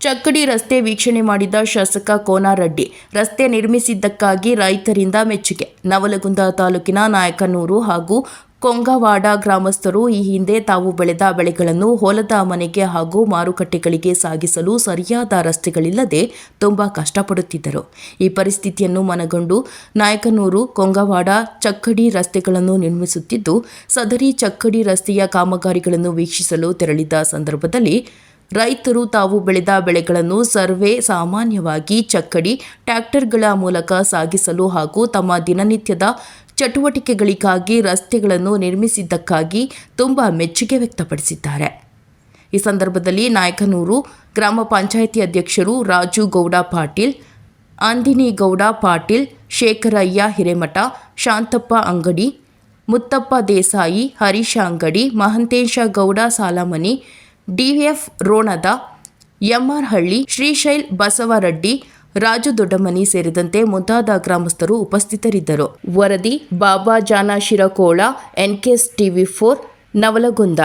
ಚಕ್ಕಡಿ ರಸ್ತೆ ವೀಕ್ಷಣೆ ಮಾಡಿದ ಶಾಸಕ ಕೋನಾರೆಡ್ಡಿ ರಸ್ತೆ ನಿರ್ಮಿಸಿದ್ದಕ್ಕಾಗಿ ರೈತರಿಂದ ಮೆಚ್ಚುಗೆ. ನವಲಗುಂದ ತಾಲೂಕಿನ ನಾಯಕನೂರು ಹಾಗೂ ಕೊಂಗವಾಡ ಗ್ರಾಮಸ್ಥರು ಈ ಹಿಂದೆ ತಾವು ಬೆಳೆದ ಬೆಳೆಗಳನ್ನು ಹೊಲದ ಮನೆಗೆ ಹಾಗೂ ಮಾರುಕಟ್ಟೆಗಳಿಗೆ ಸಾಗಿಸಲು ಸರಿಯಾದ ರಸ್ತೆಗಳಿಲ್ಲದೆ ತುಂಬಾ ಕಷ್ಟಪಡುತ್ತಿದ್ದರು. ಈ ಪರಿಸ್ಥಿತಿಯನ್ನು ಮನಗಂಡು ನಾಯಕನೂರು, ಕೊಂಗವಾಡ ಚಕ್ಕಡಿ ರಸ್ತೆಗಳನ್ನು ನಿರ್ಮಿಸುತ್ತಿದ್ದು, ಸದರಿ ಚಕ್ಕಡಿ ರಸ್ತೆಯ ಕಾಮಗಾರಿಗಳನ್ನು ವೀಕ್ಷಿಸಲು ತೆರಳಿದ ಸಂದರ್ಭದಲ್ಲಿ ರೈತರು ತಾವು ಬೆಳೆದ ಬೆಳೆಗಳನ್ನು ಸರ್ವೆ ಸಾಮಾನ್ಯವಾಗಿ ಚಕ್ಕಡಿ ಟ್ರ್ಯಾಕ್ಟರ್ಗಳ ಮೂಲಕ ಸಾಗಿಸಲು ಹಾಗೂ ತಮ್ಮ ದಿನನಿತ್ಯದ ಚಟುವಟಿಕೆಗಳಿಗಾಗಿ ರಸ್ತೆಗಳನ್ನು ನಿರ್ಮಿಸಿದ್ದಕ್ಕಾಗಿ ತುಂಬ ಮೆಚ್ಚುಗೆ ವ್ಯಕ್ತಪಡಿಸಿದ್ದಾರೆ. ಈ ಸಂದರ್ಭದಲ್ಲಿ ನಾಯಕನೂರು ಗ್ರಾಮ ಪಂಚಾಯಿತಿ ಅಧ್ಯಕ್ಷರು ರಾಜು ಗೌಡ ಪಾಟೀಲ್ ಅಂದಿನಿ ಗೌಡ ಪಾಟೀಲ್, ಶೇಖರಯ್ಯ ಹಿರೇಮಠ, ಶಾಂತಪ್ಪ ಅಂಗಡಿ, ಮುತ್ತಪ್ಪ ದೇಸಾಯಿ, ಹರೀಶ ಅಂಗಡಿ, ಮಹಂತೇಶ ಗೌಡ ಸಾಲಮನಿ ಡಿಎಫ್ ರೋಣದ ಎಂಆರ್ ಹಳ್ಳಿ ಶ್ರೀಶೈಲ್ ಬಸವರೆಡ್ಡಿ, ರಾಜು ದೊಡ್ಡಮನಿ ಸೇರಿದಂತೆ ಮುಂತಾದ ಗ್ರಾಮಸ್ಥರು ಉಪಸ್ಥಿತರಿದ್ದರು. ವರದಿ, Baba Jana Shirakola NKS TV four, Navalgund.